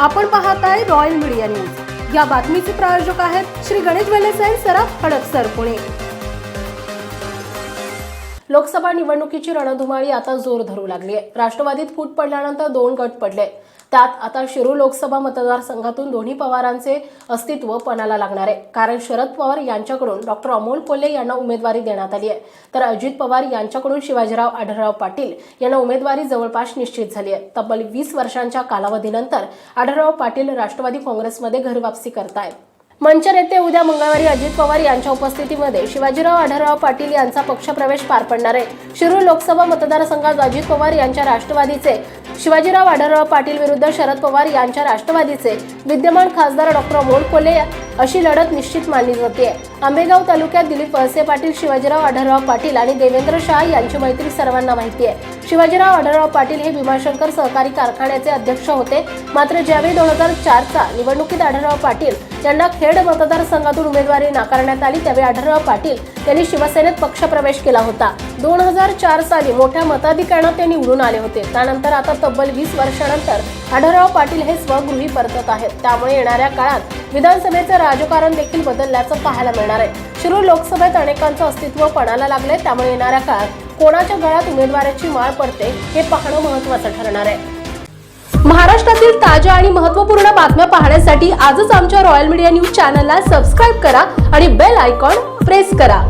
आपण पाहत आहे रॉयल मीडिया न्यूज या बातमीचे प्रायोजक आहेत श्री गणेश वेलेस सराफ हडपसर पुणे. लोकसभा निवडणुकीची रणधुमाळी आता जोर धरू लागली आहे राष्ट्रवादीत फूट पडल्यानंतर दोन गट पडले. त्यात आता शिरूर लोकसभा मतदारसंघातून दोन्ही पवारांचे अस्तित्व पणाला लागणार आहे. कारण शरद पवार यांच्याकडून डॉक्टर अमोल कोल्हे यांना उमेदवारी देण्यात आली आहे. तर अजित पवार यांच्याकडून शिवाजीराव आढळराव पाटील यांना उमेदवारी जवळपास निश्चित झाली आहे. तब्बल वीस वर्षांच्या कालावधीनंतर आढळराव पाटील राष्ट्रवादी काँग्रेसमध्ये घरवापसी करतायत. मंचर नेते उद्या मंगळवारी अजित पवार यांच्या उपस्थितीमध्ये शिवाजीराव आढळराव पाटील यांचा पक्षप्रवेश पार पडणार आहे. शिरूर लोकसभा मतदारसंघात अजित पवार यांच्या राष्ट्रवादीचे शिवाजीराव आढळराव पाटील विरुद्ध शरद पवार यांच्या राष्ट्रवादीचे विद्यमान खासदार डॉक्टर अमोल अशी लढत निश्चित मानली जाते. आंबेगाव तालुक्यात दिलीप वळसे पाटील शिवाजीराव आढळराव पाटील आणि देवेंद्र शाह यांची मैत्री सर्वांना माहिती आहे. शिवाजीराव आढळराव पाटील हे भीमाशंकर सहकारी कारखान्याचे अध्यक्ष होते. मात्र ज्यावेळी दोन हजार चारचा निवडणुकीत आढळराव पाटील यांना खेड मतदारसंघातून उमेदवारी नाकारण्यात आली त्यावेळी आढळराव पाटील यांनी शिवसेनेत पक्षप्रवेश केला होता. दोन हजार चार साली मोठ्या मताधिक्यानं ते निवडून आले होते. त्यानंतर आता तब्बल वीस वर्षानंतर आढळराव पाटील हे स्वगृही परतत आहेत. त्यामुळे येणाऱ्या काळात विधानसभेचं राजकारण देखील बदलल्याचं पाहायला मिळणार आहे. शिरूर लोकसभेत अनेकांचं अस्तित्व पणाला लागले त्यामुळे येणाऱ्या काळात कोणाच्या गळ्यात उमेदवाराची माळ पडते हे पाहणं महत्वाचं ठरणार आहे. महाराष्ट्रातील ताज्या आणि महत्त्वपूर्ण बातम्या पाहण्यासाठी आजच आमच्या रॉयल मीडिया न्यूज चॅनलला सबस्क्राईब करा आणि बेल आयकॉन प्रेस करा.